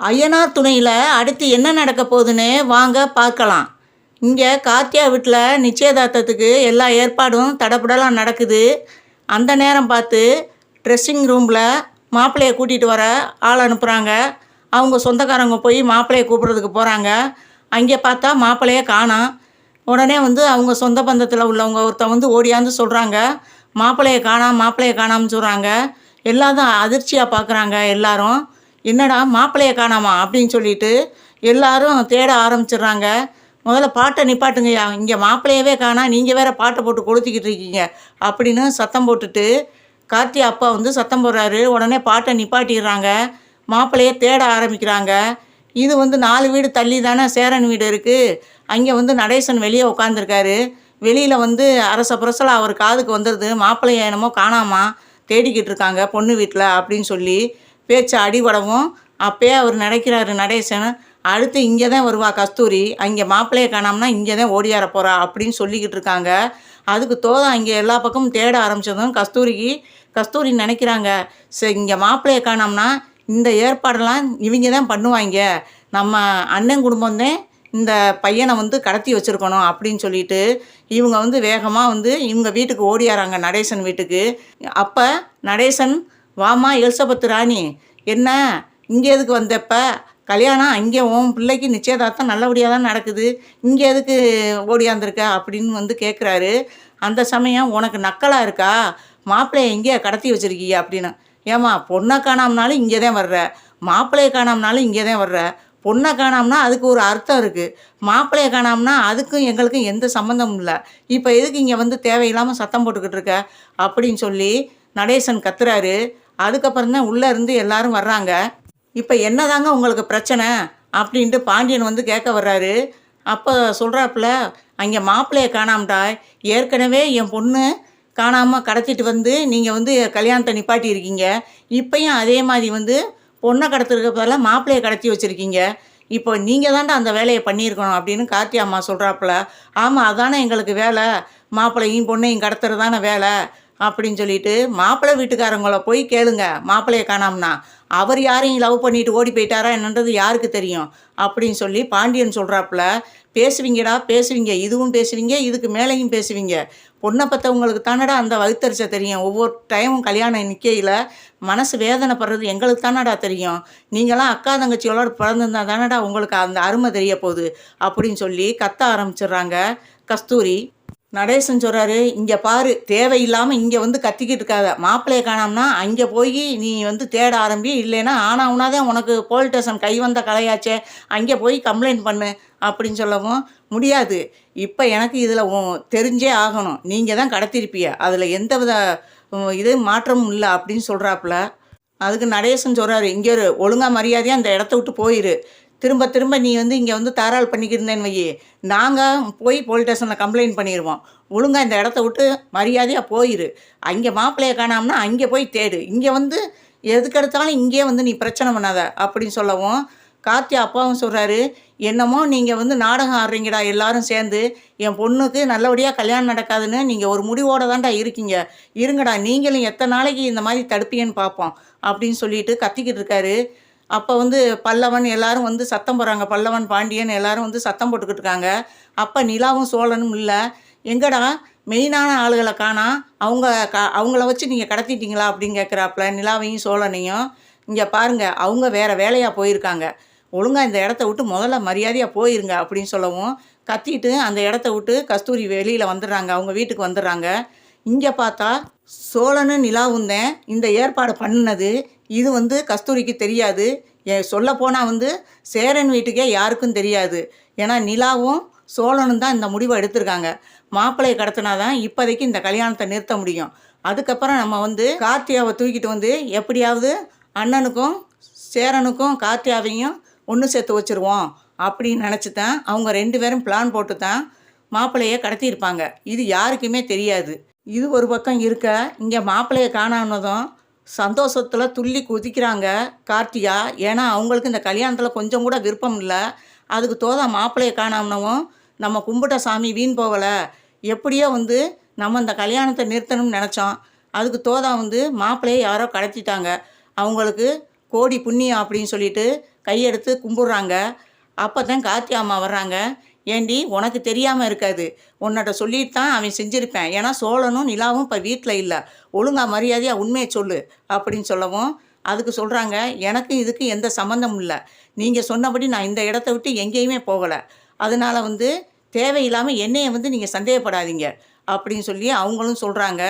ஐயனார் துணையில் அடுத்து என்ன நடக்க போகுதுன்னு வாங்க பார்க்கலாம். இங்கே கார்த்தியா வீட்டில் நிச்சயதார்த்தத்துக்கு எல்லா ஏற்பாடும் தடப்படலாம் நடக்குது. அந்த நேரம் பார்த்து ட்ரெஸ்ஸிங் ரூமில் மாப்பிள்ளையை கூட்டிகிட்டு வர ஆள் அனுப்புகிறாங்க அவங்க சொந்தக்காரங்க போய் மாப்பிள்ளையை கூப்பிட்றதுக்கு போகிறாங்க அங்கே பார்த்தா மாப்பிள்ளையே காணாம். உடனே வந்து அவங்க சொந்த பந்தத்தில் உள்ளவங்க ஒருத்தன் வந்து ஓடியாந்து சொல்கிறாங்க மாப்பிள்ளையை காணாம் மாப்பிள்ளையை காணாம்னு சொல்கிறாங்க எல்லாரும் அதிர்ச்சியாக பார்க்குறாங்க எல்லாரும். என்னடா மாப்பிள்ளைய காணாமா அப்படின்னு சொல்லிட்டு எல்லாரும் தேட ஆரம்பிச்சிடுறாங்க. முதல்ல பாட்டை நிப்பாட்டுங்கய்யா. இங்கே மாப்பிள்ளையவே காணா நீங்கள் வேற பாட்டை போட்டு கொளுத்திக்கிட்டு இருக்கீங்க அப்படின்னு சத்தம் போட்டுட்டு கார்த்தி அப்பா வந்து சத்தம் போடுறாரு. உடனே பாட்டை நிப்பாட்டிடுறாங்க. மாப்பிள்ளையை தேட ஆரம்பிக்கிறாங்க. இது வந்து நாலு வீடு தள்ளி தானே சேரன் வீடு இருக்குது அங்கே வந்து நடேசன் வெளியே உட்காந்துருக்காரு வெளியில் வந்து அரச புரசலாக அவர் காதுக்கு வந்துடுது மாப்பிள்ளைய என்னமோ காணாமா தேடிக்கிட்டு இருக்காங்க பொண்ணு வீட்டில் அப்படின்னு சொல்லி பேச்சு அடிபடவும் அப்பயே அவர் நினைக்கிறாரு நடேசன் அடுத்து இங்கே தான் வருவா கஸ்தூரி. அங்கே மாப்பிள்ளையை காணாமனா இங்கே தான் ஓடியார போகிறா அப்படின்னு சொல்லிக்கிட்டு இருக்காங்க. அதுக்கு தோதம் இங்கே எல்லா பக்கமும் தேட ஆரம்பித்ததும் கஸ்தூரிக்கு கஸ்தூரி நினைக்கிறாங்க சரி இங்கே மாப்பிள்ளையை காணோம்னா இந்த ஏற்பாடெல்லாம் இவங்க தான் பண்ணுவாங்க. நம்ம அண்ணன் குடும்பம் தான் இந்த பையனை வந்து கடத்தி வச்சுருக்கணும் அப்படின்னு சொல்லிட்டு இவங்க வந்து வேகமாக வந்து இவங்க வீட்டுக்கு ஓடியாராங்க நடேசன் வீட்டுக்கு. அப்போ நடேசன் வாமா எலிசபத்து ராணி. என்ன? இங்கே எதுக்கு வந்தப்ப? கல்யாணம் அங்கே உன் பிள்ளைக்கு நிச்சயதார்த்தம் நல்லபடியாக தான் நடக்குது. இங்கே எதுக்கு ஓடியாந்துருக்க அப்படின்னு வந்து கேட்குறாரு அந்த சமயம் உனக்கு நக்கலாக இருக்கா? மாப்பிள்ளையை எங்கேயா கடத்தி வச்சிருக்கீங்க அப்படின்னு. ஏம்மா பொண்ணை காணாமனாலும் இங்கே தான் வர்ற. மாப்பிள்ளையை காணாமனாலும் இங்கே தான் வர்ற. பொண்ணை காணாம்னா அதுக்கு ஒரு அர்த்தம் இருக்குது மாப்பிள்ளையை காணாம்னா அதுக்கும் எங்களுக்கும் எந்த சம்மந்தமும் இல்லை. இப்போ எதுக்கு இங்கே வந்து தேவையில்லாமல் சத்தம் போட்டுக்கிட்டு இருக்க? அப்படின்னு சொல்லி நடேசன் கத்துறாரு. அதுக்கப்புறம் தான் உள்ளே இருந்து எல்லாரும் வர்றாங்க. இப்போ என்னதாங்க உங்களுக்கு பிரச்சனை? அப்படின்ட்டு பாண்டியன் வந்து கேட்க வர்றாரு. அப்போ சொல்கிறாப்புல அங்கே மாப்பிள்ளையை காணாமட்டா? ஏற்கனவே என் பொண்ணு காணாமல் கடத்திட்டு வந்து நீங்கள் வந்து கல்யாணத்தை நிப்பாட்டி இருக்கீங்க. அதே மாதிரி வந்து பொண்ணை கடத்துறதுக்கு பதிலாக மாப்பிள்ளையை கடத்தி வச்சுருக்கீங்க. இப்போ நீங்கள் தாண்டா அந்த வேலையை பண்ணியிருக்கணும் அப்படின்னு கார்த்தி அம்மா சொல்கிறாப்புல ஆமாம் அதானே எங்களுக்கு வேலை. மாப்பிள்ளையும் பொண்ணையும் கடத்துறது தானே வேலை. அப்படின்னு சொல்லிட்டு மாப்பிள்ளை வீட்டுக்காரங்கள போய் கேளுங்க மாப்பிள்ளையை காணாம்னா அவர் யாரையும் லவ் பண்ணிட்டு ஓடி போயிட்டாரா என்னன்றது யாருக்கு தெரியும்? அப்படின்னு சொல்லி பாண்டியன் சொல்கிறாப்புல பேசுவீங்கடா பேசுவீங்க இதுவும் பேசுவீங்க இதுக்கு மேலேயும் பேசுவீங்க. பொண்ணை பற்றவங்களுக்கு தானடா அந்த வகுத்தரிச்சை தெரியும்? ஒவ்வொரு டைமும் கல்யாணம் நிற்கையில் மனசு வேதனைப்படுறது எங்களுக்கு தானடா தெரியும்? நீங்களாம் அக்கா தங்கச்சியோட பிறந்திருந்தா தானடா உங்களுக்கு அந்த அருமை தெரிய போகுது? அப்படின்னு சொல்லி கத்த ஆரம்பிச்சிடுறாங்க கஸ்தூரி. நடேசன் சொல்கிறாரு இங்கே பாரு தேவையில்லாமல் இங்கே வந்து கத்திக்கிட்டு இருக்காத. மாப்பிள்ளையை காணோம்னா அங்கே போய் நீ வந்து தேட ஆரம்பி இல்லைன்னா ஆனால் தான் உனக்கு போலீஸ் ஸ்டேஷன் கை வந்த கலையாச்சே அங்கே போய் கம்ப்ளைண்ட் பண்ணு அப்படின்னு சொல்லவும் முடியாது. இப்போ எனக்கு இதில் தெரிஞ்சே ஆகணும். நீங்கள் தான் கடத்திருப்பிய அதில் எந்த வித இது மாற்றமும் இல்லை அப்படின்னு சொல்கிறாப்புல அதுக்கு நடேசன் சொல்கிறாரு இங்கே ஒரு ஒழுங்காக மரியாதையாக அந்த இடத்த விட்டு போயிரு. திரும்ப திரும்ப நீ வந்து இங்கே வந்து தாராள் பண்ணிக்கிருந்தேன்னு வையே. நாங்கள் போய் போலீஸ் ஸ்டேஷனில் கம்ப்ளைண்ட் பண்ணிடுவோம் ஒழுங்காக இந்த இடத்த விட்டு மரியாதையாக போயிரு. அங்கே மாப்பிள்ளையை காணாம்னா அங்கே போய் தேடு. இங்கே வந்து எதுக்கெடுத்தாலும் இங்கேயே வந்து நீ பிரச்சனை பண்ணாத அப்படின்னு சொல்லவும் கார்த்தி அப்பாவும் சொல்கிறாரு என்னமோ நீங்கள் வந்து நாடகம் ஆடுறீங்கடா எல்லாரும் சேர்ந்து. என் பொண்ணுக்கு நல்லபடியாக கல்யாணம் நடக்காதுன்னு நீங்கள் ஒரு முடிவோடு தான்டா இருக்கீங்க. இருங்கடா நீங்களும் எத்தனை நாளைக்கு இந்த மாதிரி தடுப்பீங்கன்னு பார்ப்போம். அப்படின்னு சொல்லிட்டு கத்திக்கிட்டு இருக்காரு. அப்போ வந்து பல்லவன் எல்லாரும் வந்து சத்தம் போடுறாங்க. பல்லவன் பாண்டியன் எல்லாரும் வந்து சத்தம் போட்டுக்கிட்டு இருக்காங்க. அப்போ நிலாவும் சோழனும் இல்லை. எங்கடா மெயினான ஆளுகளை காணா? அவங்க க அவங்கள வச்சு நீங்கள் கடத்திட்டீங்களா அப்படின்னு கேட்குறாப்புல நிலாவையும் சோழனையும். இங்கே பாருங்கள் அவங்க வேறு வேலையாக போயிருக்காங்க. ஒழுங்காக இந்த இடத்த விட்டு முதல்ல மரியாதையாக போயிருங்க அப்படின்னு சொல்லவும் கத்திட்டு அந்த இடத்த விட்டு கஸ்தூரி வெளியில் வந்துடுறாங்க. அவங்க வீட்டுக்கு வந்துடுறாங்க. இங்கே பார்த்தா சோழனும் நிலாவும் தான் இந்த ஏற்பாடு பண்ணினது. இது வந்து கஸ்தூரிக்கு தெரியாது. சொல்ல போனால் வந்து சேரன் வீட்டுக்கே யாருக்கும் தெரியாது. ஏன்னா நிலாவும் சோழனும் தான் இந்த முடிவை எடுத்திருக்காங்க. மாப்பிள்ளையை கடத்தினா தான் இப்போதைக்கு இந்த கல்யாணத்தை நிறுத்த முடியும். அதுக்கப்புறம் நம்ம வந்து கார்த்தியாவை தூக்கிட்டு வந்து எப்படியாவது அண்ணனுக்கும் சேரனுக்கும் கார்த்தியாவையும் ஒன்று சேர்த்து வச்சுருவோம் அப்படின்னு நினச்சி தான் அவங்க ரெண்டு பேரும் பிளான் போட்டு தான் மாப்பிள்ளையை கடத்தியிருப்பாங்க. இது யாருக்குமே தெரியாது. இது ஒரு பக்கம் இருக்க. இங்கே மாப்பிள்ளையை காணானதும் சந்தோஷத்தில் துள்ளி குதிக்கிறாங்க கார்த்திகா. ஏன்னா அவங்களுக்கு இந்த கல்யாணத்தில் கொஞ்சம் கூட விருப்பம் இல்லை. அதுக்கு தோதா மாப்பிள்ளையை காணாமனவும் நம்ம கும்பிட்ட சாமி வீண் போகலை. எப்படியோ வந்து நம்ம இந்த கல்யாணத்தை நிறுத்தணும்னு நினச்சோம். அதுக்கு தோதா வந்து மாப்பிள்ளையை யாரோ கடத்திட்டாங்க. அவங்களுக்கு கோடி புண்ணியம் அப்படின்னு சொல்லிட்டு கையெடுத்து கும்பிட்றாங்க. அப்போ தான் கார்த்தி அம்மா வர்றாங்க. ஏண்டி உனக்கு தெரியாமல் இருக்காது. உன்னோட சொல்லிட்டு தான் அவன் செஞ்சுருப்பேன். ஏன்னா சோழனும் நிலாவும் இப்போ வீட்டில் இல்லை. ஒழுங்கா மரியாதையாக உண்மையை சொல்லு அப்படின்னு சொல்லவும் அதுக்கு சொல்கிறாங்க எனக்கு இதுக்கு எந்த சம்மந்தமும் இல்லை. நீங்கள் சொன்னபடி நான் இந்த இடத்த விட்டு எங்கேயுமே போகலை. அதனால் வந்து தேவையில்லாமல் என்னையை வந்து நீங்கள் சந்தேகப்படாதீங்க அப்படின்னு சொல்லி அவங்களும் சொல்கிறாங்க